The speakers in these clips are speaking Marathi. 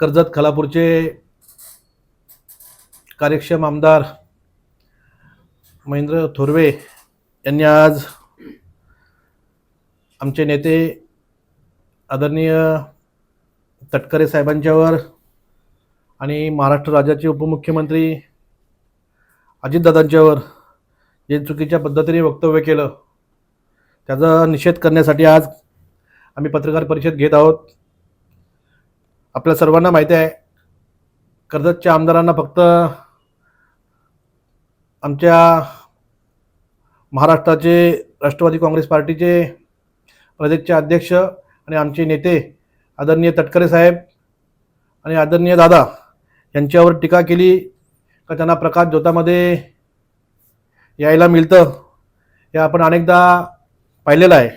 कर्जत खालापूरचे कार्यक्षम आमदार महेंद्र थोरवे यांनी आज आमचे नेते आदरणीय तटकरे साहेबांच्यावर आणि महाराष्ट्र राज्याचे उपमुख्यमंत्री अजितदादांच्यावर जे चुकीच्या पद्धतीने वक्तव्य केलं त्याचा निषेध करण्यासाठी आज आम्ही पत्रकार परिषद घेत आहोत. आपल्या सर्वांना माहिती आहे. कर्जतच्या आमदारांना फक्त आमच्या महाराष्ट्राचे राष्ट्रवादी काँग्रेस पार्टीचे प्रदेशचे अध्यक्ष आणि आमचे नेते आदरणीय तटकरे साहेब आणि आदरणीय दादा यांच्यावर टीका केली का त्यांना प्रकाश ज्योतामध्ये यायला मिळतं हे आपण अनेकदा पाहिलेलं आहे.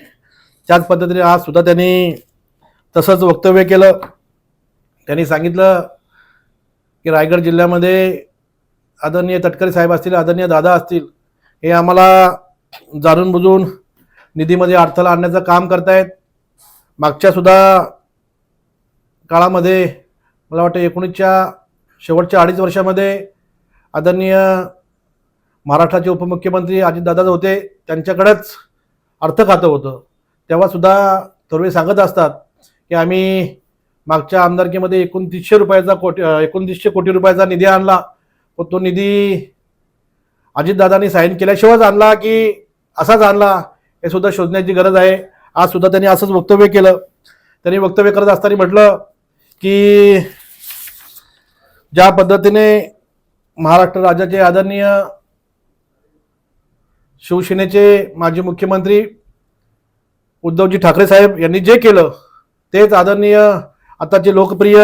त्याच पद्धतीने आज सुद्धा त्यांनी तसंच वक्तव्य केलं. त्यांनी सांगितलं की रायगड जिल्ह्यामध्ये आदरणीय तटकरे साहेब असतील आदरणीय दादा असतील हे आम्हाला जाणून बुजून निधीमध्ये अडथळा आणण्याचं काम करतायत. मागच्या सुद्धा काळामध्ये मला वाटतं एकोणीसच्या शेवटच्या अडीच वर्षामध्ये आदरणीय महाराष्ट्राचे उपमुख्यमंत्री अजितदादा होते त्यांच्याकडेच अर्थ खातं होतं तेव्हासुद्धा थोरवे सांगत असतात की आम्ही मागच्या आमदारकीमध्ये एकोणतीसशे रुपयाचा कोटी एकोणतीसशे कोटी रुपयाचा निधी आणला. पण तो निधी अजितदादांनी साईन केल्याशिवायच आणला की असाच आणला. हे सुद्धा शोधण्याची गरज आहे. आज सुद्धा त्यांनी असंच वक्तव्य केलं. त्यांनी वक्तव्य करत असताना म्हटलं की ज्या पद्धतीने महाराष्ट्र राज्याचे आदरणीय शिवसेनेचे माजी मुख्यमंत्री उद्धवजी ठाकरे साहेब यांनी जे केलं तेच आदरणीय आताचे लोकप्रिय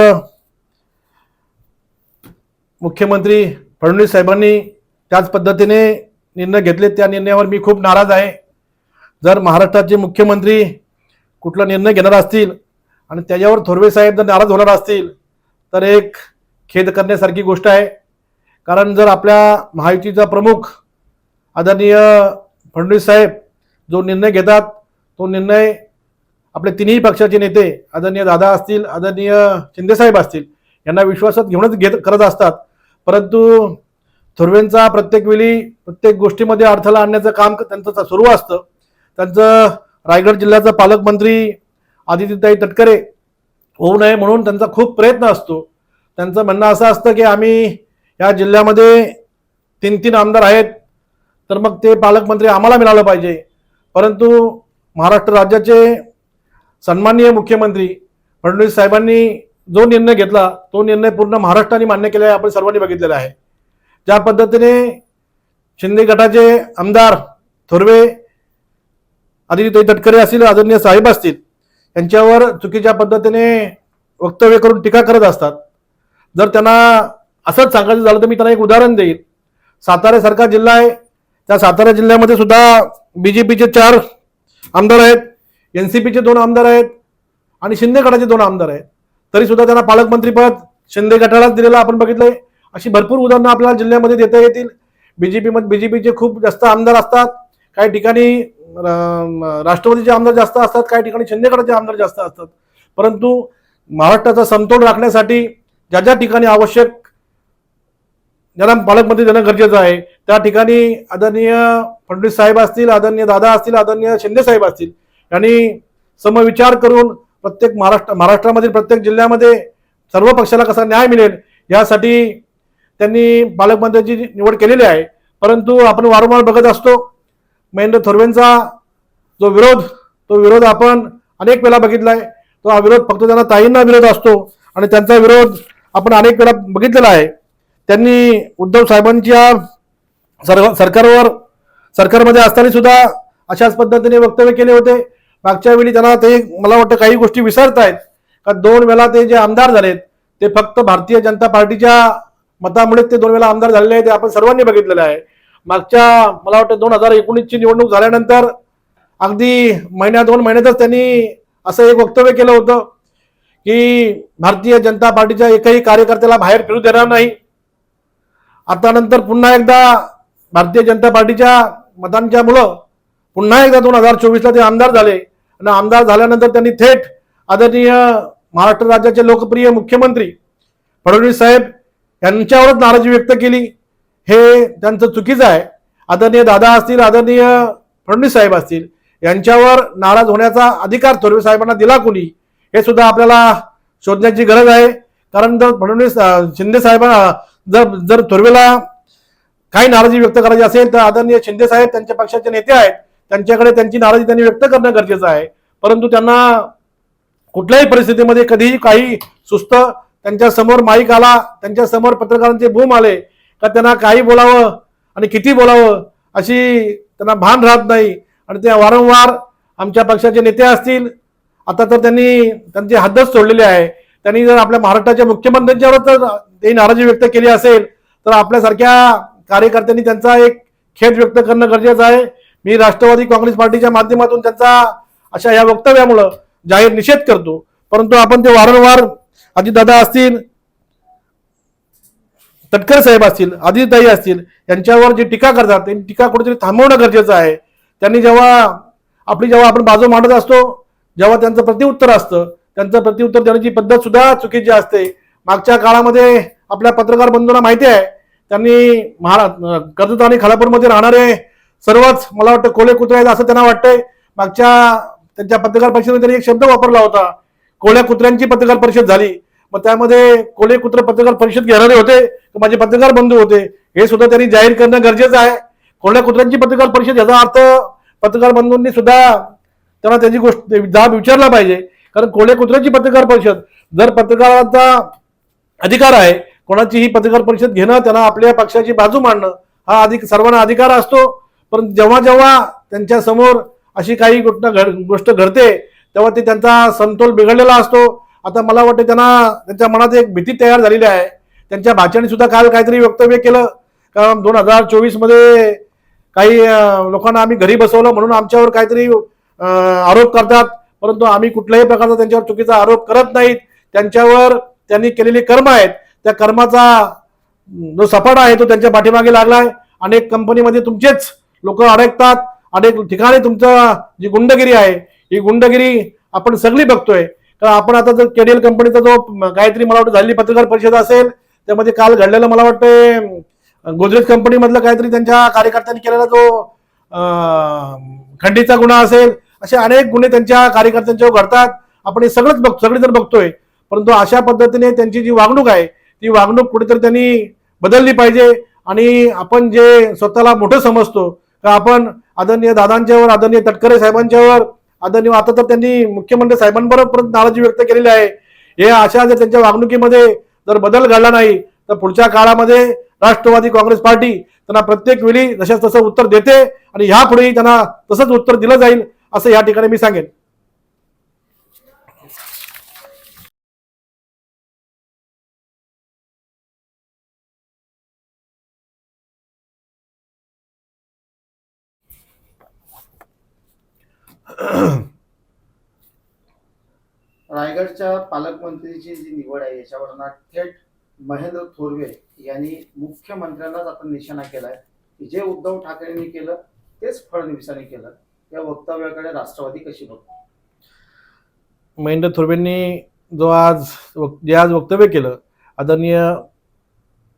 मुख्यमंत्री फडणवीस साहेबांनी त्याच पद्धतीने निर्णय घेतले त्या निर्णयावर मी खूप नाराज आहे. जर महाराष्ट्राचे मुख्यमंत्री कुठला निर्णय घेणार असतील आणि त्याच्यावर थोरवे साहेब जर नाराज होणार असतील तर एक खेद करण्यासारखी गोष्ट आहे. कारण जर आपल्या महायुतीचा प्रमुख आदरणीय फडणवीस साहेब जो निर्णय घेतात तो निर्णय आपले तिन्ही पक्षाचे नेते आदरणीय दादा असतील आदरणीय शिंदेसाहेब असतील यांना विश्वासात घेऊनच घेत करत असतात. परंतु थोरवेंचा प्रत्येक वेळी प्रत्येक गोष्टीमध्ये अडथळा आणण्याचं काम त्यांचं सुरू असतं. त्यांचं रायगड जिल्ह्याचा पालकमंत्री आदित्यताई तटकरे होऊ नये म्हणून त्यांचा खूप प्रयत्न असतो. त्यांचं म्हणणं असं असतं की आम्ही या जिल्ह्यामध्ये तीन तीन आमदार आहेत तर मग ते पालकमंत्री आम्हाला मिळालं पाहिजे. परंतु महाराष्ट्र राज्याचे सन्माननीय मुख्यमंत्री फडणवीस साहेबांनी जो निर्णय घेतला तो निर्णय पूर्ण महाराष्ट्राने मान्य केला आहे आपण सर्वांनी बघितलेला आहे. ज्या पद्धतीने शिंदे गटाचे आमदार थोरवे आदित्यताई तटकरे असतील आदरणीय साहेब असतील यांच्यावर चुकीच्या पद्धतीने वक्तव्य करून टीका करत असतात. जर त्यांना असंच सांगायचं झालं तर मी त्यांना एक उदाहरण देईल साताऱ्यासारखा जिल्हा आहे. त्या सातारा जिल्ह्यामध्ये सुद्धा बी जे पीचे चार आमदार आहेत. एन सी पीचे दोन आमदार आहेत आणि शिंदे गटाचे दोन आमदार आहेत. तरी सुद्धा त्यांना पालकमंत्रीपद शिंदे गटालाच दिलेलं आपण बघितलंय. अशी भरपूर उदाहरणं आपल्याला जिल्ह्यामध्ये देता येतील. बीजेपी मध्ये बीजेपीचे खूप जास्त आमदार असतात. काही ठिकाणी राष्ट्रवादीचे आमदार जास्त असतात काही ठिकाणी शिंदे गटाचे आमदार जास्त असतात. परंतु महाराष्ट्राचा समतोल राखण्यासाठी ज्या ज्या ठिकाणी आवश्यक ज्यांना पालकमंत्री देणं गरजेचं आहे त्या ठिकाणी आदरणीय फडणवीस साहेब असतील आदरणीय दादा असतील आदरणीय शिंदे साहेब असतील यांनी समविचार करून प्रत्येक महाराष्ट्र महाराष्ट्रामधील प्रत्येक जिल्ह्यामध्ये सर्व पक्षाला कसा न्याय मिळेल यासाठी त्यांनी पालकमंत्र्यांची निवड केलेली आहे. परंतु आपण वारंवार बघत असतो महेंद्र थोरवेंचा जो विरोध तो विरोध आपण अनेक वेळा बघितला आहे तो हा विरोध फक्त त्यांना ताईंना विरोध असतो आणि त्यांचा विरोध आपण अनेक वेळा बघितलेला आहे. त्यांनी उद्धव साहेबांच्या सर सरकारवर सरकारमध्ये असताना सुद्धा अशाच पद्धतीने वक्तव्य केले होते. मागच्या वेळी त्यांना ते मला वाटतं काही गोष्टी विसरतायत. का दोन वेळा ते जे आमदार झालेत ते फक्त भारतीय जनता पार्टीच्या मतामुळे ते दोन वेळा आमदार झालेले आहेत ते आपण सर्वांनी बघितलेलं आहे. मागच्या मला वाटतं दोन हजार एकोणीसची निवडणूक झाल्यानंतर अगदी महिन्या दोन महिन्यातच त्यांनी असं एक वक्तव्य केलं होतं की भारतीय जनता पार्टीच्या एकही कार्यकर्त्याला बाहेर फिरू देणार नाही. आता नंतर पुन्हा एकदा भारतीय जनता पार्टीच्या मतांच्या मुलं पुन्हा एकदा दोन हजार चोवीसला ते आमदार झाले. आणि आमदार झाल्यानंतर त्यांनी थेट आदरणीय महाराष्ट्र राज्याचे लोकप्रिय मुख्यमंत्री फडणवीस साहेब यांच्यावरच नाराजी व्यक्त केली. हे त्यांचं चुकीचं आहे. आदरणीय दादा असतील आदरणीय फडणवीस साहेब असतील यांच्यावर नाराज होण्याचा अधिकार थोरवे साहेबांना दिला कोणी? हे सुद्धा आपल्याला शोधण्याची गरज आहे. कारण जर फडणवीस शिंदे साहेबांना जर जर थोरवेला काही नाराजी व्यक्त करायची असेल तर आदरणीय शिंदे साहेब त्यांच्या पक्षाचे नेते आहेत. त्यांच्याकडे त्यांची नाराजी त्यांनी व्यक्त करणं गरजेचं आहे. परंतु त्यांना कुठल्याही परिस्थितीमध्ये कधीही काही सुस्त त्यांच्यासमोर माईक आला त्यांच्यासमोर पत्रकारांचे बूम आले का त्यांना काही बोलावं आणि किती बोलावं अशी त्यांना भान राहत नाही. आणि ते वारंवार आमच्या पक्षाचे नेते असतील आता तर त्यांनी त्यांची हद्दच सोडलेली आहे. त्यांनी जर आपल्या महाराष्ट्राच्या मुख्यमंत्र्यांच्यावर जर ते नाराजी व्यक्त केली असेल तर आपल्यासारख्या कार्यकर्त्यांनी त्यांचा एक खेद व्यक्त करणं गरजेचं आहे. मी राष्ट्रवादी काँग्रेस पार्टीच्या माध्यमातून त्यांचा अशा या वक्तव्यामुळं जाहीर निषेध करतो. परंतु आपण ते वारंवार अजितदादा असतील तटकर साहेब असतील आदित्यताई असतील यांच्यावर जी टीका करतात त्यांनी टीका कुठेतरी थांबवणं गरजेचं आहे. त्यांनी जेव्हा आपली जेव्हा आपण बाजू मांडत असतो जेव्हा त्यांचं प्रतिउत्तर असतं त्यांचं प्रतिउत्तर देण्याची पद्धत सुद्धा चुकीची असते. मागच्या काळामध्ये आपल्या पत्रकार बंधूंना माहिती आहे त्यांनी महारा कर्जत आणि खालापूरमध्ये राहणारे सर्वच मला वाटतं कोळे कुत्र्याचं असं त्यांना वाटतंय. मागच्या त्यांच्या पत्रकार परिषदेमध्ये त्यांनी एक शब्द वापरला होता. कोळ्या कुत्र्यांची पत्रकार परिषद झाली. मग त्यामध्ये कोळे कुत्र पत्रकार परिषद घेणारे होते माझे पत्रकार बंधू होते? हे सुद्धा त्यांनी जाहीर करणं गरजेचं आहे. कोळ्या कुत्र्यांची पत्रकार परिषद याचा अर्थ पत्रकार बंधूंनी सुद्धा त्यांना त्याची गोष्ट जाब विचारला पाहिजे. कारण कोळ्या कुत्र्यांची पत्रकार परिषद जर पत्रकारांचा अधिकार आहे कोणाची ही पत्रकार परिषद घेणं त्यांना आपल्या पक्षाची बाजू मांडणं हा अधिक सर्वांना अधिकार असतो. पण जेव्हा जेव्हा त्यांच्यासमोर अशी काही घटना घड गोष्ट घडते तेव्हा ते त्यांचा समतोल बिघडलेला असतो. आता मला वाटतं त्यांना त्यांच्या मनात एक भीती तयार झालेली आहे. त्यांच्या भाच्याने सुद्धा काल काहीतरी वक्तव्य केलं. कारण दोन हजार चोवीसमध्ये काही लोकांना आम्ही घरी बसवलं म्हणून आमच्यावर काहीतरी आरोप करतात. परंतु आम्ही कुठल्याही प्रकारचा त्यांच्यावर चुकीचा आरोप करत नाहीत. त्यांच्यावर त्यांनी केलेली कर्म आहेत. त्या कर्माचा जो सपाटा आहे तो त्यांच्या पाठीमागे लागलाय. अनेक कंपनीमध्ये तुमचेच लोक अडकतात. अनेक ठिकाणी तुमचं जी गुंडगिरी आहे ही गुंडगिरी आपण सगळी बघतोय. कारण आपण आता जर केडीएल कंपनीचा जो गायत्री काहीतरी मला वाटतं झालेली पत्रकार परिषद असेल त्यामध्ये काल घडलेलं मला वाटतं गोदरेज कंपनीमधलं काहीतरी त्यांच्या कार्यकर्त्यांनी केलेला जो खंडीचा गुन्हा असेल असे अनेक गुन्हे त्यांच्या कार्यकर्त्यांच्यावर घडतात. आपण हे सगळंच बघ सगळेजण बघतोय. परंतु अशा पद्धतीने त्यांची जी वागणूक आहे ती वागणूक कुठेतरी त्यांनी बदलली पाहिजे. आणि आपण जे स्वतःला मोठं समजतो का आपण आदरणीय दादांच्यावर आदरणीय तटकरे साहेबांच्यावर आदरणीय आता तर त्यांनी मुख्यमंत्री साहेबांबरोबर परत नाराजी व्यक्त केलेली आहे. हे अशा जर त्यांच्या वागणुकीमध्ये जर बदल घडला नाही तर पुढच्या काळामध्ये राष्ट्रवादी काँग्रेस पार्टी त्यांना प्रत्येक वेळी जशाच तसं उत्तर देते आणि ह्यापुढेही त्यांना तसंच उत्तर दिलं जाईल असं या ठिकाणी मी सांगेन. रायगडच्या पालकमंत्रीची जी निवड आहे याच्यावर थेट महेंद्र थोरवे यांनी मुख्यमंत्र्यांनाच आता निशाणा केलाय की जे उद्धव ठाकरेंनी केलं तेच फडणवीसांनी केलं. या वक्तव्याकडे राष्ट्रवादी कशी बघतो? महेंद्र थोरवेंनी जो आज जे आज वक्तव्य केलं आदरणीय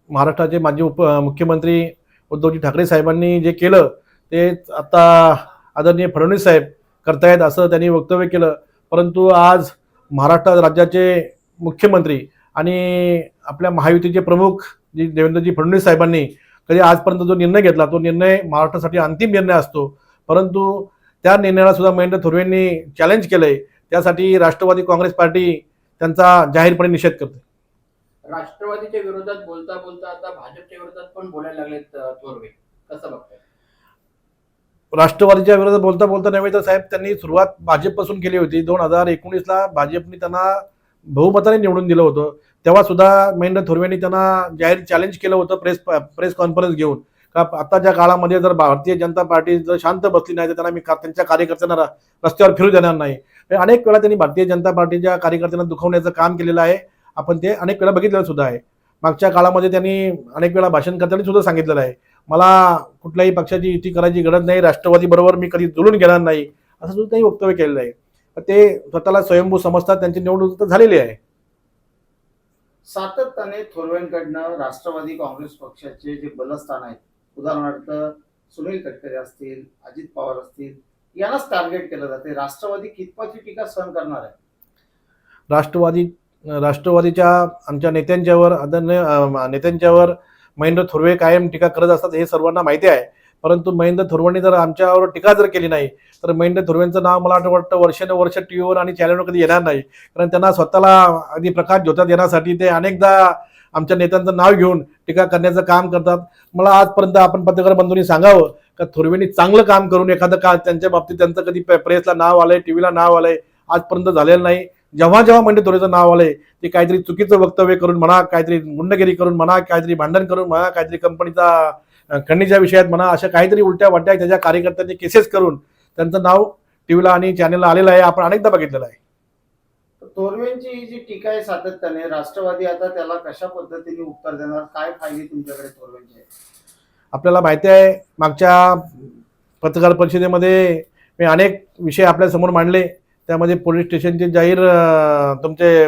महाराष्ट्राचे माजी उप मुख्यमंत्री उद्धवजी ठाकरे साहेबांनी जे केलं ते आता आदरणीय फडणवीस साहेब करतायत असं त्यांनी वक्तव्य केलं. परंतु आज महाराष्ट्र राज्याचे मुख्यमंत्री आणि आपल्या महायुतीचे प्रमुख जी देवेंद्रजी फडणवीस साहेबांनी कधी आजपर्यंत जो निर्णय घेतला तो निर्णय महाराष्ट्रासाठी अंतिम निर्णय असतो. परंतु त्या निर्णयाला सुद्धा महेंद्र थोरवेंनी चॅलेंज केलंय. त्यासाठी राष्ट्रवादी काँग्रेस पार्टी त्यांचा जाहीरपणे निषेध करते. राष्ट्रवादीच्या विरोधात बोलता बोलता आता भाजपच्या विरोधात पण बोलायला लागलेत थोरवे. कसं बघताय? राष्ट्रवादीच्या विरोधात बोलता बोलता नव्हे तर साहेब त्यांनी सुरुवात भाजपपासून केली होती. दोन हजार एकोणीसला भाजपने त्यांना बहुमताने निवडून दिलं होतं. तेव्हा सुद्धा महेंद्र थोरवेंनी त्यांना जाहीर चॅलेंज केलं होतं प्रेस प्रेस कॉन्फरन्स घेऊन. का आत्ताच्या काळामध्ये जर भारतीय जनता पार्टी जर शांत बसली नाही तर त्यांना मी का- त्यांच्या कार्यकर्त्यांना रस्त्यावर फिरू देणार नाही. अनेक वेळा त्यांनी भारतीय जनता पार्टीच्या कार्यकर्त्यांना दुखवण्याचं काम केलेलं आहे. आपण ते अनेक वेळा बघितलेलं सुद्धा आहे. मागच्या काळामध्ये त्यांनी अनेक वेळा भाषण करताना सुद्धा सांगितलेलं आहे. मला कुठल्याही पक्षाची युती करायची गरज नाही राष्ट्रवादी बरोबर मी कधी जुळून घेणार नाही असं सुद्धा त्यांनी वक्तव्य केलेलं आहे. ते स्वतःला स्वयंभू समजतात त्यांची निवडणूक तर झालेली आहे. सातत्याने थोरवेंकडनं राष्ट्रवादी काँग्रेस पक्षाचे जे बलस्थान आहेत उदाहरणार्थ सुनील तटकरे असतील अजित पवार असतील यांनाच टार्गेट केलं जाते. राष्ट्रवादी कितपत ही टीका सहन करणार आहे? राष्ट्रवादी राष्ट्रवादीच्या आमच्या नेत्यांच्यावर आदरणीय नेत्यांच्यावर महेंद्र थोरवे कायम टीका करत असतात हे सर्वांना माहिती आहे. परंतु महेंद्र थोरवेंनी जर आमच्यावर टीका जर केली नाही तर महेंद्र थोरवेंचं नाव मला वाटतं वाटतं वर्षानुवर्ष टी व्हीवर आणि चॅनलवर कधी येणार नाही. कारण त्यांना स्वतःला अगदी प्रकाश ज्योतात येण्यासाठी ते अनेकदा आमच्या नेत्यांचं नाव घेऊन टीका करण्याचं काम करतात. मला आजपर्यंत आपण पत्रकार बंधूंनी सांगावं का थोरवेंनी चांगलं काम करून एखादं का त्यांच्या बाबतीत त्यांचं कधी प्रेसला नाव आलंय टीव्हीला नाव आलंय आजपर्यंत झालेलं नाही. जेव्हा जेव्हा म्हणजे थोडेचं नाव आलंय ते काहीतरी चुकीचं वक्तव्य करून म्हणा काहीतरी गुंडगिरी करून म्हणा काहीतरी भांडण करून म्हणा काहीतरी कंपनीचा अं, खंडणीच्या विषयात म्हणा अशा काहीतरी उलट्या वाट्या त्याच्या कार्यकर्त्यांनी केसेस करून त्यांचं नाव टीव्हीला आणि चॅनलला आलेलं आहे आपण अनेकदा बघितलेलं आहे. तर थोरवेंची ही जी टीका आहे सातत्याने राष्ट्रवादी आता त्याला कशा पद्धतीने उत्तर देणार? काय फायदे तुमच्याकडे थोरवेंचे आपल्याला माहिती आहे मागच्या पत्रकार परिषदेमध्ये मी अनेक विषय आपल्यासमोर मांडले. त्यामध्ये पोलीस स्टेशनचे जाहीर तुमचे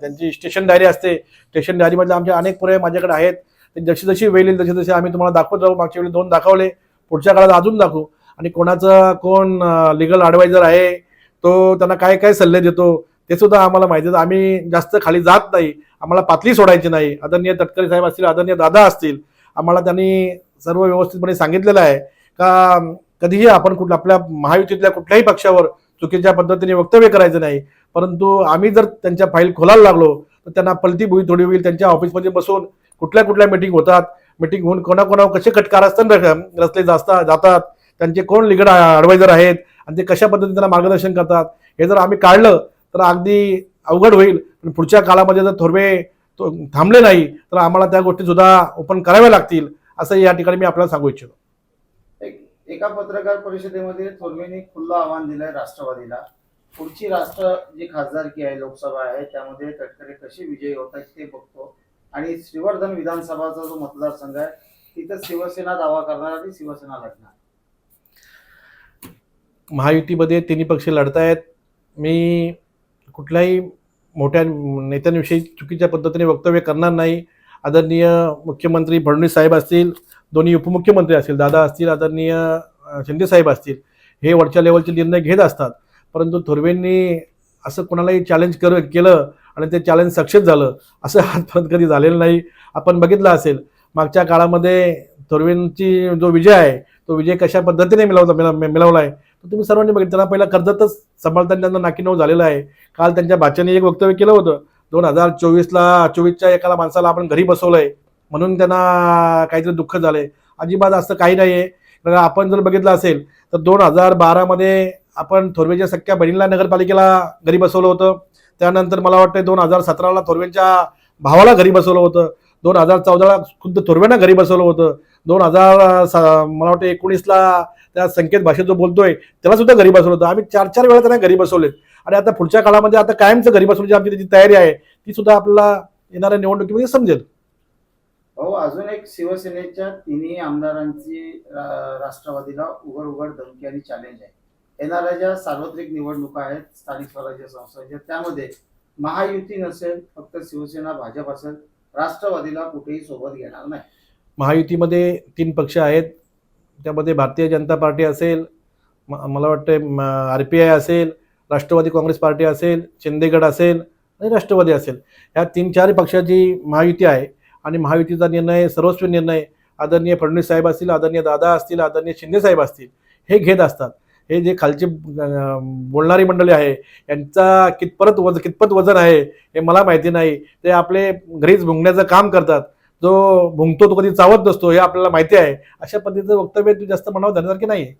त्यांची स्टेशन डायरी असते. स्टेशन डायरीमधले आमचे अनेक पुरे माझ्याकडे आहेत. ते जशी जशी वेळ येईल तशी आम्ही तुम्हाला दाखवत राहू. मागच्या वेळी दोन दाखवले. पुढच्या काळात अजून दाखवू. आणि कोणाचं कोण लिगल ॲडवायझर आहे तो त्यांना काय काय सल्ले देतो ते सुद्धा आम्हाला माहिती आहे. आम्ही जास्त खाली जात नाही. आम्हाला पातळी सोडायची नाही. आदरणीय तटकरे साहेब असतील आदरणीय दादा असतील आम्हाला त्यांनी सर्व व्यवस्थितपणे सांगितलेलं आहे का कधीही आपण कुठल्या आपल्या महायुतीतल्या कुठल्याही पक्षावर चुकीच्या पद्धतीने वक्तव्य करायचं नाही. परंतु आम्ही जर त्यांच्या फाईल खोलायला लागलो तर त्यांना पलती भुई थोडी होईल. त्यांच्या ऑफिसमध्ये बसून कुठल्या कुठल्या मिटिंग होतात. मिटिंग होऊन कोणाकोणावर कसे कटकारस्थान रचले जास्ता जातात. त्यांचे कोण लिगड ॲडवायझर आहेत? आणि ते कशा पद्धतीने त्यांना मार्गदर्शन करतात? हे जर आम्ही काढलं तर अगदी अवघड होईल. पण पुढच्या काळामध्ये जर थोरवे तो- थांबले नाही तर आम्हाला त्या गोष्टीसुद्धा ओपन कराव्या लागतील असं या ठिकाणी मी आपल्याला सांगू इच्छितो. एका पत्रकार परिषदेमध्ये थोरवेंनी खुल्लं आव्हान दिलंय राष्ट्रवादीला. पुढची राष्ट्र जी खासदारकी आहे लोकसभा आहे त्यामध्ये तटकरे कसे विजयी होत आहेत ते बघतो. आणि श्रीवर्धन विधानसभाचा जो मतदारसंघ आहे तिथं शिवसेना दावा करणार आणि शिवसेना लढणार. महायुतीमध्ये तिन्ही पक्ष लढतायत. मी कुठल्याही मोठ्या नेत्यांविषयी चुकीच्या पद्धतीने वक्तव्य करणार नाही. आदरणीय मुख्यमंत्री फडणवीस साहेब असतील दोन्ही उपमुख्यमंत्री असतील दादा असतील आदरणीय शिंदेसाहेब असतील हे वरच्या लेवलचे निर्णय घेत असतात. परंतु थोरवेंनी असं कोणालाही चॅलेंज कर केलं आणि ते चॅलेंज सक्सेस झालं असं आजपर्यंत कधी झालेलं नाही. आपण बघितलं असेल मागच्या काळामध्ये थोरवेंची जो विजय आहे तो विजय कशा पद्धतीने मिळवला मिळवला आहे तर तुम्ही सर्वांनी बघितलं. त्यांना पहिला कर्जतच सांभाळताना त्यांना नाकीनऊ झालेलं आहे. काल त्यांच्या बाच्याने एक वक्तव्य केलं होतं. दोन हजार चोवीसला चोवीसच्या एकाला माणसाला आपण घरी बसवलं आहे म्हणून त्यांना काहीतरी दुःख झालं आहे अजिबात असं काही नाही आहे कारण आपण जर बघितलं असेल तर दोन हजार बारामध्ये आपण थोरवेच्या सख्या बहिणीला नगरपालिकेला घरी बसवलं होतं. त्यानंतर मला वाटतं दोन हजार सतराला थोरवेंच्या भावाला घरी बसवलं होतं. दोन हजार चौदाला खुद्द थोरवेंना घरी बसवलं होतं. दोन हजार मला वाटतं एकोणीसला त्या संकेत भाषेत जो बोलतोय त्याला सुद्धा घरी बसवलं होतं. आम्ही चार चार वेळा त्यांना घरी बसवलेत. आणि आता पुढच्या काळामध्ये आता कायमचं घरी बसवण्याची आमची त्याची तयारी आहे ती सुद्धा आपल्याला येणाऱ्या निवडणुकीमध्ये समजेल. अहो अजून एक शिवसेनेच्या तिन्ही आमदारांची रा- राष्ट्रवादीला उघड उघड धमकी आणि चॅलेंज आहे. येणाऱ्या ज्या सार्वत्रिक निवडणुका आहेत स्थानिक स्वराज्य संस्थांच्या त्यामध्ये महायुती नसेल फक्त शिवसेना भाजप असेल राष्ट्रवादीला कुठेही सोबत घेणार नाही. महायुतीमध्ये तीन पक्ष आहेत. त्यामध्ये भारतीय जनता पार्टी असेल म- मला वाटतं आर पी आय असेल राष्ट्रवादी काँग्रेस पार्टी असेल शिंदेगड असेल आणि राष्ट्रवादी असेल. ह्या तीन चार पक्षाची महायुती आहे. आणि महायुतीचा निर्णय सर्वस्वी निर्णय आदरणीय फडणवीस साहेब असतील आदरणीय दादा असतील आदरणीय शिंदे साहेब असतील हे घेत असतात. हे जे खालचे बोलणारी मंडळी आहे यांचा कितपत वज कितपत वजन आहे हे मला माहिती नाही. ते आपले घरीच भुंगण्याचं काम करतात. जो भुंकतो तो कधी चावत नसतो हे आपल्याला माहिती आहे. अशा पद्धतीचं वक्तव्य जास्त म्हणावं धरण्यासारखे नाही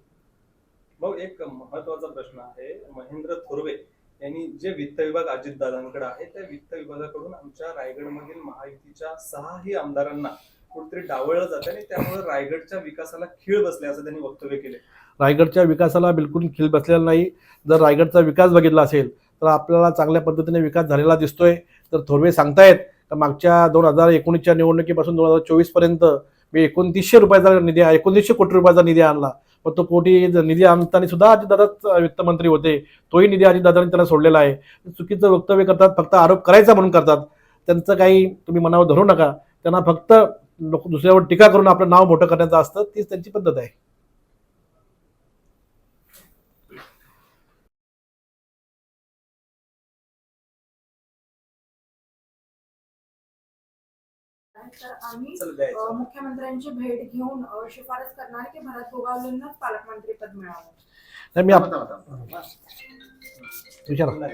मग एक महत्त्वाचा प्रश्न आहे. महेंद्र थोरवे यांनी जे वित्त विभाग अजितदादांकडे आहे त्या वित्त विभागाकडून आमच्या रायगडमधील महायुतीच्या सहाही आमदारांना कुठेतरी डावळलं जातं आणि त्यामुळे रायगडच्या विकासाला खीळ बसले असं त्यांनी वक्तव्य केले. रायगडच्या विकासाला बिलकुल खीळ बसलेला नाही. जर रायगडचा विकास बघितला असेल तर आपल्याला चांगल्या पद्धतीने विकास झालेला दिसतोय. तर थोरवे सांगतायत तर मागच्या दोन हजार एकोणीसच्या निवडणुकीपासून दोन हजार चोवीसपर्यंत मी एकोणतीसशे रुपयाचा निधी एकोणतीसशे कोटी रुपयाचा निधी आणला. पण तो कोटी निधी आणताना सुद्धा अजितदादाच वित्तमंत्री होते तोही निधी अजितदादांनी त्यांना सोडलेला आहे चुकीचं वक्तव्य करतात फक्त आरोप करायचा म्हणून करतात त्यांचं काही तुम्ही मनावर धरू नका त्यांना फक्त लोक दुसऱ्यावर टीका करून आपलं नाव मोठं करण्याचं असतं तीच त्यांची पद्धत आहे तर आम्ही मुख्यमंत्र्यांची भेट घेऊन शिफारस करणार की भरत गोगावलेंनाच पालकमंत्रीपद मिळावं? नाही, मी. विचारा.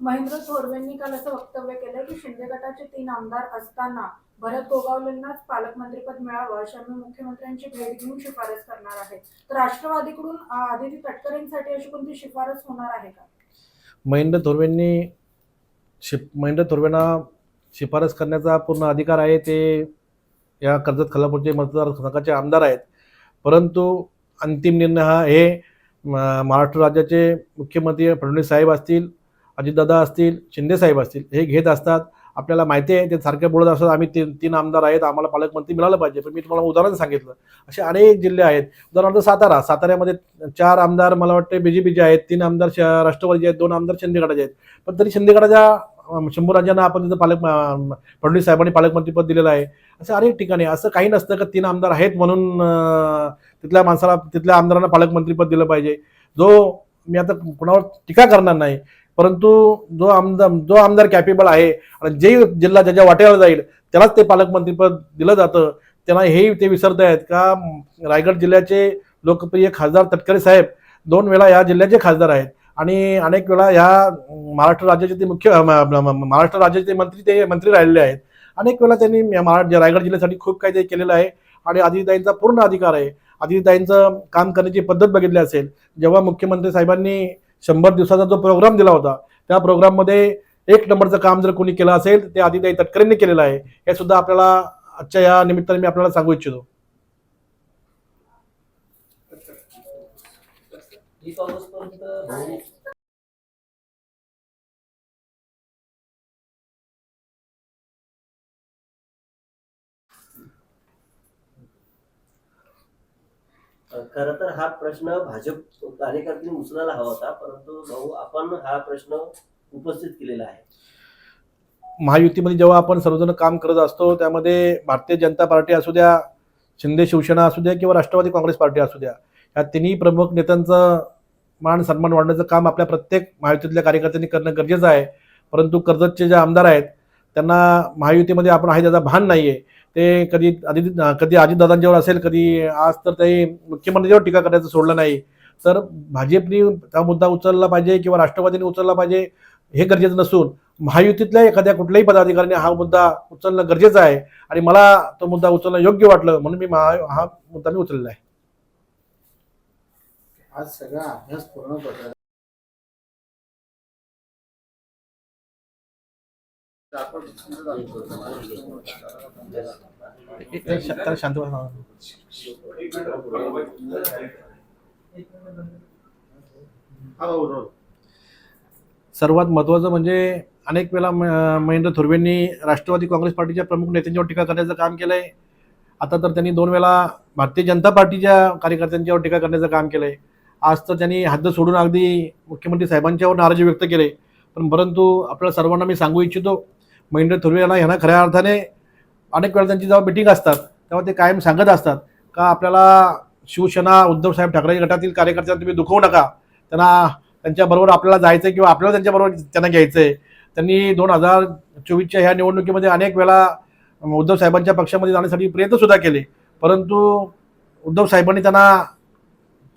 महेंद्र थोरवेंनी काल असं वक्तव्य केलं की शिंदे गटाचे तीन आमदार असताना भरत गोगावलेंनाच पालकमंत्रीपद मिळावं अशी आम्ही मुख्यमंत्र्यांची भेट घेऊन शिफारस करणार आहे. तर राष्ट्रवादीकडून आदिती तटकरेंसाठी अशी कोणती शिफारस होणार आहे का? महेंद्र थोरवेंनी शिप महेंद्र थोरवेंना शिफारस करण्याचा पूर्ण अधिकार आहे. ते या कर्जत खालापूरचे मतदारसंघाचे आमदार आहेत. परंतु अंतिम निर्णय हा हे म- महाराष्ट्र राज्याचे मुख्यमंत्री फडणवीस साहेब असतील अजितदादा असतील शिंदे साहेब असतील हे घेत असतात. आपल्याला माहिती आहे ते सारखे बोलत असतात. आम्ही तीन तीन आमदार आहेत. आम्हाला पालकमंत्री मिळालं पाहिजे. पण मी तुम्हाला उदाहरण सांगितलं. असे अनेक जिल्हे आहेत. उदाहरणार्थ सातारा. साताऱ्यामध्ये चार आमदार मला वाटते बी जे पीचे आहेत. तीन आमदार श- राष्ट्रवादीचे आहेत. दोन आमदार शिंदे गटाचे आहेत. पण तरी शिंदे गटाच्या शंभूराजांना आपण तिथं पालक फडणवीस साहेबांनी पालकमंत्रीपद दिलेलं आहे. असं अनेक ठिकाणी असं काही नसतं का तीन आमदार आहेत म्हणून तिथल्या माणसाला तिथल्या आमदारांना पालकमंत्रीपद दिलं पाहिजे. जो मी आता कुणावर टीका करणार नाही परंतु जो आमदार जो आमदार कॅपेबल आहे आणि जे जिल्हा ज्याच्या वाटेवर जाईल त्यालाच ते पालकमंत्रीपद दिलं जातं. त्यांना हे ते विसरत आहेत का? रायगड जिल्ह्याचे लोकप्रिय खासदार तटकरे साहेब दोन वेळा या जिल्ह्याचे खासदार आहेत. आणि अनेक वेळा ह्या महाराष्ट्र राज्याचे ते मुख्य म- महाराष्ट्र राज्याचे मंत्री ते मंत्री राहिलेले आहेत. अनेक वेळा त्यांनी महाराष्ट्र रायगड जिल्ह्यासाठी खूप काही ते केलेलं आहे. आणि आदिताईंचा पूर्ण अधिकार आहे. आदिताईंचं काम करण्याची पद्धत बघितली असेल जेव्हा मुख्यमंत्री साहेबांनी शंभर दिवसाचा जो प्रोग्राम दिला होता त्या प्रोग्राममध्ये एक नंबरचं काम जर कोणी केलं असेल ते आदिताई तटकरेंनी केलेलं आहे. हे सुद्धा आपल्याला आजच्या या निमित्ताने मी आपल्याला सांगू इच्छितो. तीस ऑगस्ट पर्यंत खर तर हा प्रश्न भाजप कार्यकर्त्यांनी उचलायला हवा होता परंतु भाऊ आपण हा प्रश्न उपस्थित केलेला आहे. महायुतीमध्ये जेव्हा आपण सर्वजण काम करत असतो त्यामध्ये भारतीय जनता पार्टी असू द्या शिंदे शिवसेना असू द्या किंवा राष्ट्रवादी काँग्रेस पार्टी असू द्या या तिन्ही प्रमुख नेत्यांचं मान सन्मान वाढण्याचं काम आपल्या प्रत्येक महायुतीतल्या कार्यकर्त्यांनी करणं गरजेचं आहे. परंतु कर्जतचे जे आमदार आहेत त्यांना महायुतीमध्ये आपण आहे त्याचा भान नाही आहे ते कधी आधी कधी अजितदादांच्यावर असेल कधी आज तर ते मुख्यमंत्र्यांवर टीका करायचं सोडलं नाही. तर भाजपनी हा मुद्दा उचलला पाहिजे किंवा राष्ट्रवादीने उचलला पाहिजे हे गरजेचं नसून महायुतीतल्या एखाद्या कुठल्याही पदाधिकाऱ्याने हा मुद्दा उचलणं गरजेचं आहे. आणि मला तो मुद्दा उचलणं योग्य वाटलं म्हणून मी महा- हा मुद्दा मी उचलला आहे. आज सगळा अभ्यास पूर्ण करतात शांत सर्वात महत्त्वाचं म्हणजे अनेक वेळा म- महेंद्र थोरवेंनी राष्ट्रवादी काँग्रेस पार्टीच्या प्रमुख नेत्यांच्यावर टीका करण्याचं काम केलंय. आता तर त्यांनी दोन वेळा भारतीय जनता पार्टीच्या कार्यकर्त्यांच्यावर टीका करण्याचं काम केलंय. आज तर त्यांनी हद्द सोडून अगदी मुख्यमंत्री साहेबांच्यावर नाराजी व्यक्त केले. पण परंतु आपल्या सर्वांना मी सांगू इच्छितो महेंद्र थोरवे यांना ह्यांना खऱ्या अर्थाने अनेक वेळा त्यांची जेव्हा मिटिंग असतात तेव्हा ते कायम सांगत असतात का आपल्याला शिवसेना उद्धव साहेब ठाकरे गटातील कार्यकर्त्यांना तुम्ही दुखवू नका. त्यांना त्यांच्याबरोबर आपल्याला जायचं आहे किंवा आपल्याला त्यांच्याबरोबर त्यांना घ्यायचं आहे त्यांनी दोन हजार चोवीसच्या ह्या निवडणुकीमध्ये अनेक वेळा उद्धव साहेबांच्या पक्षामध्ये जाण्यासाठी प्रयत्नसुद्धा केले. परंतु उद्धव साहेबांनी त्यांना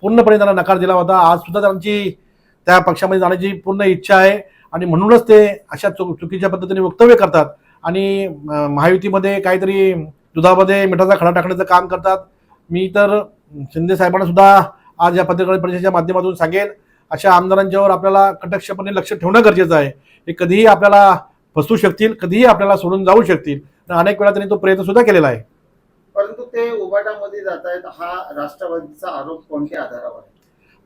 पूर्णपणे त्यांना नकार दिला होता. आज सुद्धा त्यांची त्या पक्षामध्ये जाण्याची पूर्ण इच्छा आहे. आणि म्हणूनच ते अशा चुक चुकीच्या पद्धतीने वक्तव्य करतात. आणि महायुतीमध्ये काहीतरी दुधामध्ये मिठाचा खडा टाकण्याचं काम करतात. मी तर शिंदे साहेबांना सुद्धा आज या पत्रकार परिषदेच्या माध्यमातून सांगेल अशा आमदारांच्यावर आपल्याला कटक्षपणे लक्ष ठेवणं गरजेचं आहे. हे कधीही आपल्याला फसू शकतील कधीही आपल्याला सोडून जाऊ शकतील. अनेक वेळा त्यांनी तो प्रयत्न सुद्धा केलेला आहे. परंतु ते उबाटामध्ये जात आहेत हा राष्ट्रवादीचा आरोप कोणत्या आधारावर आहे?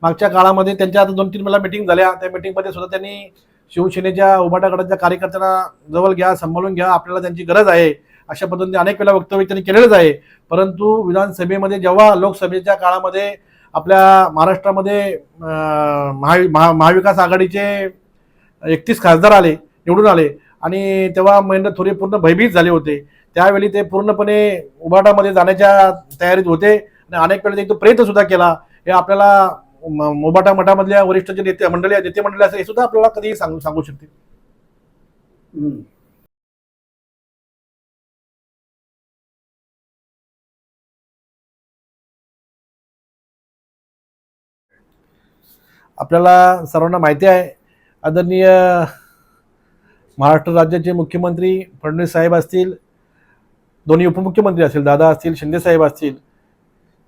मागच्या काळामध्ये त्यांच्या आता दोन तीन वेळा मिटिंग झाल्या. त्या मिटिंगमध्ये सुद्धा त्यांनी शिवसेनेच्या उभाटाकडच्या गटाच्या कार्यकर्त्यांना जवळ घ्या सांभाळून घ्या आपल्याला त्यांची गरज आहे अशा पद्धतीने अनेक वेळा वक्तव्य त्यांनी केलेलंच आहे. परंतु विधानसभेमध्ये जेव्हा लोकसभेच्या काळामध्ये आपल्या महाराष्ट्रामध्ये महा महा- महाविकास आघाडीचे एकतीस खासदार आले निवडून आले आणि तेव्हा महेंद्र थोरे पूर्ण भयभीत झाले होते. त्यावेळी ते पूर्णपणे उबाटामध्ये जाण्याच्या तयारीत होते आणि अनेक वेळेला एक प्रयत्न सुद्धा केला हे आपल्याला म- उबाटा मठामधल्या वरिष्ठ जे नेते मंडळी नेते मंडळी असेल हे सुद्धा आपल्याला कधीही सांगू सांगू शकते हम्म. आपल्याला सर्वांना माहिती आहे आदरणीय महाराष्ट्र राज्याचे मुख्यमंत्री फडणवीस साहेब असतील दोन्ही उपमुख्यमंत्री असतील दादा असतील शिंदे साहेब असतील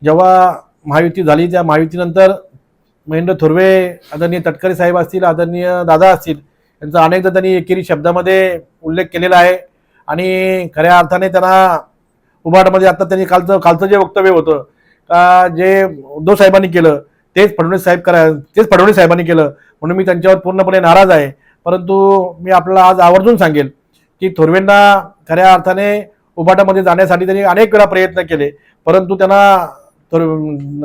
जेव्हा महायुती झाली त्या महायुतीनंतर महेंद्र थोरवे आदरणीय तटकरे साहेब असतील आदरणीय दादा असतील यांचा अनेकदा त्यांनी एकेरी शब्दामध्ये उल्लेख केलेला आहे. आणि खऱ्या अर्थाने त्यांना उभाटामध्ये आता त्यांनी कालचं कालचं जे वक्तव्य होतं का जे उद्धव साहेबांनी केलं तेच फडणवीस साहेब करा तेच फडणवीस साहेबांनी केलं म्हणून मी त्यांच्यावर पूर्णपणे नाराज आहे. परंतु मी आपल्याला आज आवर्जून सांगेल की थोरवेंना खऱ्या अर्थाने उभाटामध्ये जाण्यासाठी त्यांनी अनेक वेळा प्रयत्न केले. परंतु त्यांना तर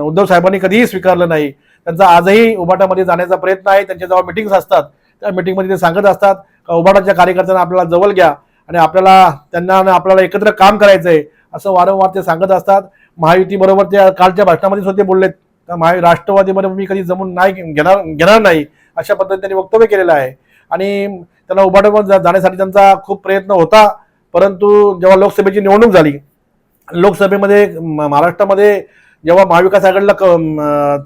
उद्धव साहेबांनी कधीही स्वीकारलं नाही. त्यांचा आजही उभाटामध्ये जाण्याचा प्रयत्न आहे. त्यांच्या जेव्हा मिटिंग्स असतात त्या मिटिंगमध्ये ते सांगत असतात का उभाटाच्या कार्यकर्त्यांना आपल्याला जवळ घ्या आणि आपल्याला त्यांना आपल्याला एकत्र काम करायचं आहे असं वारंवार ते सांगत असतात. महायुतीबरोबर त्या कालच्या भाषणामध्ये सुद्धा बोललेत. तर महा राष्ट्रवादीमध्ये मी कधी जमून नाही घेणार घेणार नाही. अशा पद्धतीने त्यांनी वक्तव्य केलेलं आहे. आणि त्यांना उभाटामध्ये जा- जाण्यासाठी त्यांचा खूप प्रयत्न होता. परंतु जेव्हा लोकसभेची निवडणूक झाली लोकसभेमध्ये महाराष्ट्रामध्ये जेव्हा महाविकास आघाडीला क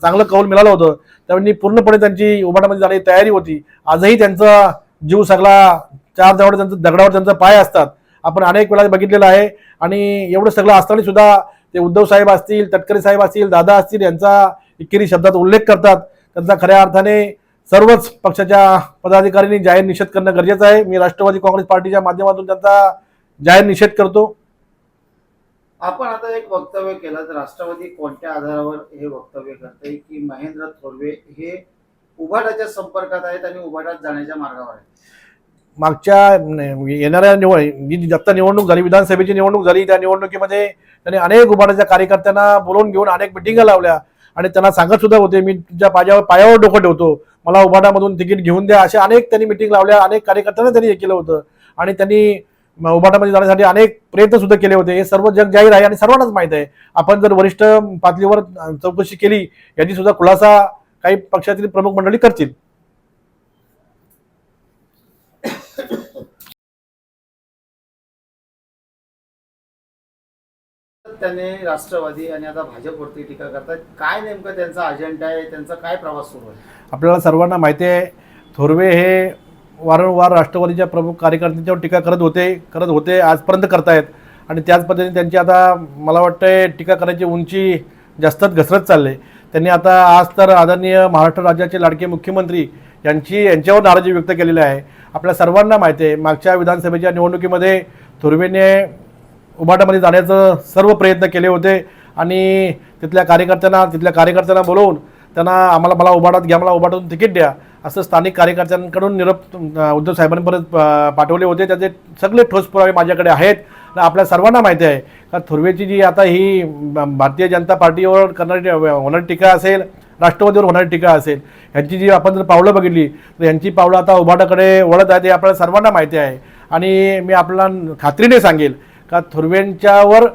चांगलं कौल मिळालं होतं त्यावेळी पूर्णपणे त्यांची उभाटामध्ये जाण्याची तयारी होती. आजही त्यांचा जीव सगळा चार जवळ त्यांचं दगडावर त्यांचा पाय असतात. आपण अनेक वेळा बघितलेलं आहे आणि एवढं सगळं असताना सुद्धा ते उद्धव साहेब असतील तटकरे साहेब असतील दादा असतील यांचा एकेरी शब्दात उल्लेख करतात. त्यांचा खऱ्या अर्थाने सर्वच पक्षाच्या पदाधिकाऱ्यांनी जाहीर निषेध करणं गरजेचं आहे. मी राष्ट्रवादी काँग्रेस पार्टीच्या माध्यमातून त्यांचा जाहीर निषेध करतो. आपण आता एक वक्तव्य केलं तर राष्ट्रवादी कोणत्या आधारावर हे वक्तव्य करते की महेंद्र थोरवे हे उभाटाच्या संपर्कात आहेत आणि उभाटात जाण्याच्या मार्गावर आहेत? मागच्या येणाऱ्या निवड जी आता निवडणूक झाली विधानसभेची निवडणूक झाली त्या निवडणुकीमध्ये त्यांनी अनेक उभाटाच्या कार्यकर्त्यांना बोलवून घेऊन अनेक मिटिंगा लावल्या आणि त्यांना सांगत सुद्धा होते मी तुमच्या पायावर पायावर डोकं ठेवतो. मला उभाटामधून तिकीट घेऊन द्या. अशा अनेक त्यांनी मिटिंग लावल्या अनेक कार्यकर्त्यांना त्यांनी हे केलं होतं. आणि त्यांनी उभाटामध्ये जाण्यासाठी अनेक प्रयत्न सुद्धा केले होते. हे सर्व जग जाहीर आहे आणि सर्वांनाच माहीत आहे. आपण जर वरिष्ठ पातळीवर चौकशी केली याची सुद्धा खुलासा काही पक्षातील प्रमुख मंडळी करतील. त्याने राष्ट्रवादी आणि आता भाजपवरती टीका करतात. काय नेमकं त्यांचा अजेंडा आहे? त्यांचा काय प्रवास सुरू आहे? आपल्याला सर्वांना माहिती आहे थोरवे हे वारंवार राष्ट्रवादीच्या प्रमुख कार्यकर्त्यांच्यावर टीका करत होते करत होते आजपर्यंत करतायत. आणि त्याच पद्धतीने त्यांची आता मला वाटतंय टीका करायची उंची जास्तच घसरत चालले त्यांनी आता आज तर आदरणीय महाराष्ट्र राज्याचे लाडके मुख्यमंत्री यांची यांच्यावर नाराजी व्यक्त केलेली आहे. आपल्या सर्वांना माहिती आहे मागच्या विधानसभेच्या निवडणुकीमध्ये थुर्वेने उभाटामध्ये जाण्याचं सर्व प्रयत्न केले होते आणि तिथल्या कार्यकर्त्यांना तिथल्या कार्यकर्त्यांना बोलवून त्यांना आम्हाला मला उभाटात घ्या मला उभाटातून तिकीट द्या. असं स्थानिक कार्यकर्त्यांकडून निरोप उद्धव साहेबांपर्यंत पाठवले होते. त्याचे सगळे ठोस पुरावे माझ्याकडे आहेत. आपल्या सर्वांना माहिती आहे. का थुर्वेची जी आता ही भारतीय जनता पार्टीवर करणारी होणारी टीका असेल राष्ट्रवादीवर होणारी टीका असेल ह्यांची जी आपण जर पावलं बघितली तर यांची पावलं आता उभाटाकडे वळत आहेत हे आपल्याला सर्वांना माहिती आहे. आणि मी आपल्याला खात्रीने सांगेल का थुर्वेंच्यावर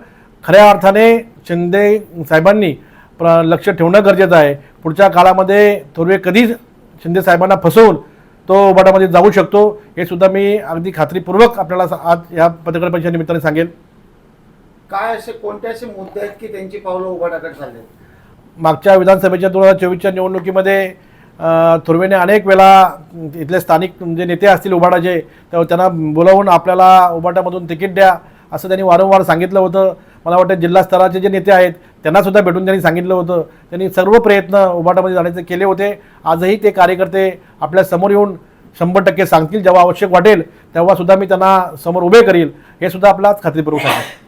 खऱ्या अर्थाने शिंदे साहेबांनी प्र लक्ष ठेवणं गरजेचं आहे. पुढच्या काळामध्ये थोरवे कधीच शिंदे साहेबांना फसवून तो उभाटामध्ये जाऊ शकतो हे सुद्धा मी अगदी खात्रीपूर्वक आपल्याला आज या पत्रकार परिषदेच्या निमित्ताने सांगेल काय असे कोणते असे मुद्दे आहेत की त्यांची पावलं उभाटाकडे चालले मागच्या विधानसभेच्या दोन हजार चोवीसच्या निवडणुकीमध्ये थोरवेने अनेक वेळा इथले स्थानिक जे नेते असतील उबाटाचे तर त्यांना बोलावून आपल्याला उबाटामधून तिकीट द्या असं त्यांनी वारंवार सांगितलं होतं. मला वाटतं जिल्हा स्तराचे जे नेते आहेत त्यांनासुद्धा भेटून त्यांनी सांगितलं होतं. त्यांनी सर्व प्रयत्न उभाटामध्ये जाण्याचे केले होते. आजही ते कार्यकर्ते आपल्यासमोर येऊन शंभर टक्के सांगतील जेव्हा आवश्यक वाटेल तेव्हा सुद्धा मी त्यांना समोर उभे करील. हे सुद्धा आपला खात्रीपूर्वक सांगेल.